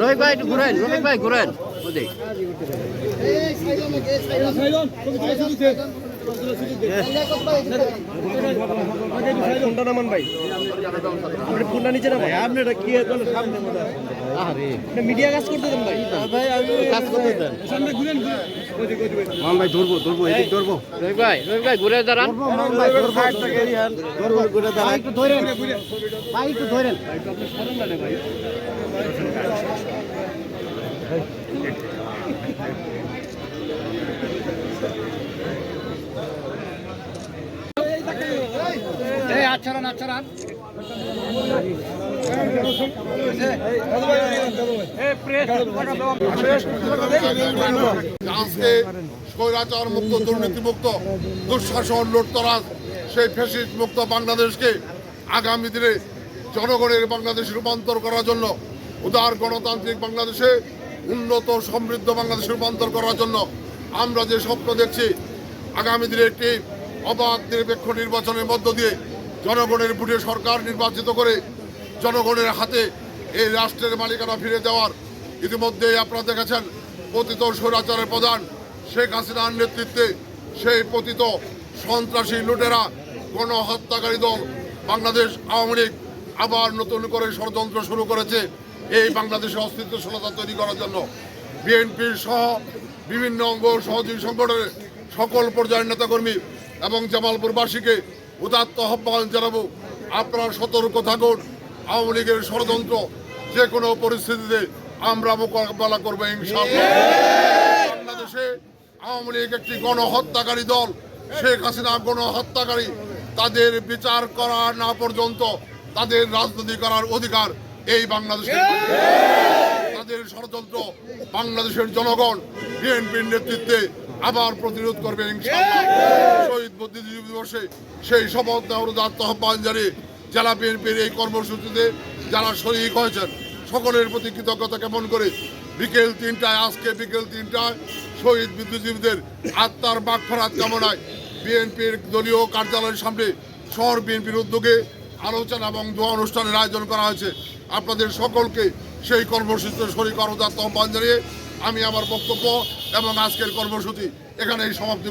রফিক ভাই ঘুরেন রোহিত ভাই ঘুরেন। ওদিক। ফোনটা নামান ভাই ফোনটা নিচে নামান আপনি এটা কি সামনে মিডিয়া কাজ করতে দেন ভাই ভাই আমি কাজ করতে দেন সামনে ঘুরেন মান ভাই ধরবো ধরবো এদিক ধরবো রফিক ভাই রফিক ভাই ঘুরে দাঁড়ান একটু ধরেন ভাই একটু ধরেন এই আচ্ছারান আচ্ছারান আজকে স্বৈরাচার মুক্ত দুর্নীতি মুক্ত দুঃশাসন, লুটতরাজ, সেই ফেসিস মুক্ত বাংলাদেশকে আগামী দিনে জনগণের বাংলাদেশ রূপান্তর করার জন্য, উদার গণতান্ত্রিক বাংলাদেশে উন্নত, সমৃদ্ধ বাংলাদেশ রূপান্তর করার জন্য আমরা যে স্বপ্ন দেখছি, আগামী দিনে একটি অবাধ নিরপেক্ষ নির্বাচনের মধ্য দিয়ে জনগণের ভোটে সরকার নির্বাচিত করে জনগণের হাতে এই রাষ্ট্রের মালিকানা ফিরে দেওয়ার ইতিমধ্যেই আপনারা দেখেছেন পতিত স্বৈরাচারের প্রধান শেখ হাসিনার নেতৃত্বে সেই পতিত সন্ত্রাসী লুটেরা, গণহত্যাকারী দল বাংলাদেশ আওয়ামী লীগ আবার নতুন করে ষড়যন্ত্র শুরু করেছে এই বাংলাদেশের অস্তিত্বশীলতা তৈরি করার জন্য। বিএনপির সহ বিভিন্ন অঙ্গ সহযোগী সংগঠনের সকল পর্যায়ের নেতাকর্মী এবং জামালপুরবাসীকে উদাত্ত আহ্বান জানাব। আপনারা সতর্ক থাকুন। আওয়ামী লীগের ষড়যন্ত্র যে কোনো পরিস্থিতিতে আমরা মোকাবেলা করব বাংলাদেশে আওয়ামী লীগ একটি গণহত্যাকারী দল। শেখ হাসিনা গণহত্যাকারী। তাদের বিচার করা না পর্যন্ত তাদের রাজনীতি করার অধিকার এই বাংলাদেশে। তাদের ষড়যন্ত্র বাংলাদেশের জনগণ, বিএনপির নেতৃত্বে আবার প্রতিরোধ করবে ইনশাআল্লাহ। শহীদ বুদ্ধিজীবী দিবসে সেই শপথ নেওয়ার উদাত্ত আহ্বান জানিয়ে জেলা বিএনপির এই কর্মসূচিতে যারা শরিক হয়েছেন সকলের প্রতি কৃতজ্ঞতা জ্ঞাপন করে বিকেল তিনটায় আজকে বিকেল তিনটায় শহীদ বুদ্ধিজীবীদের আত্মার বাক ফেরাত কামনায় বিএনপির দলীয় কার্যালয়ের সামনে শহর বিএনপির উদ্যোগে আলোচনা এবং দোয়া অনুষ্ঠানের আয়োজন করা হয়েছে। আপনাদের সকলকে সেই কর্মসূচিতে শরীর করার আহ্বান জানিয়ে আমি আমার বক্তব্য এবং আজকের কর্মসূচি এখানেই সমাপ্তি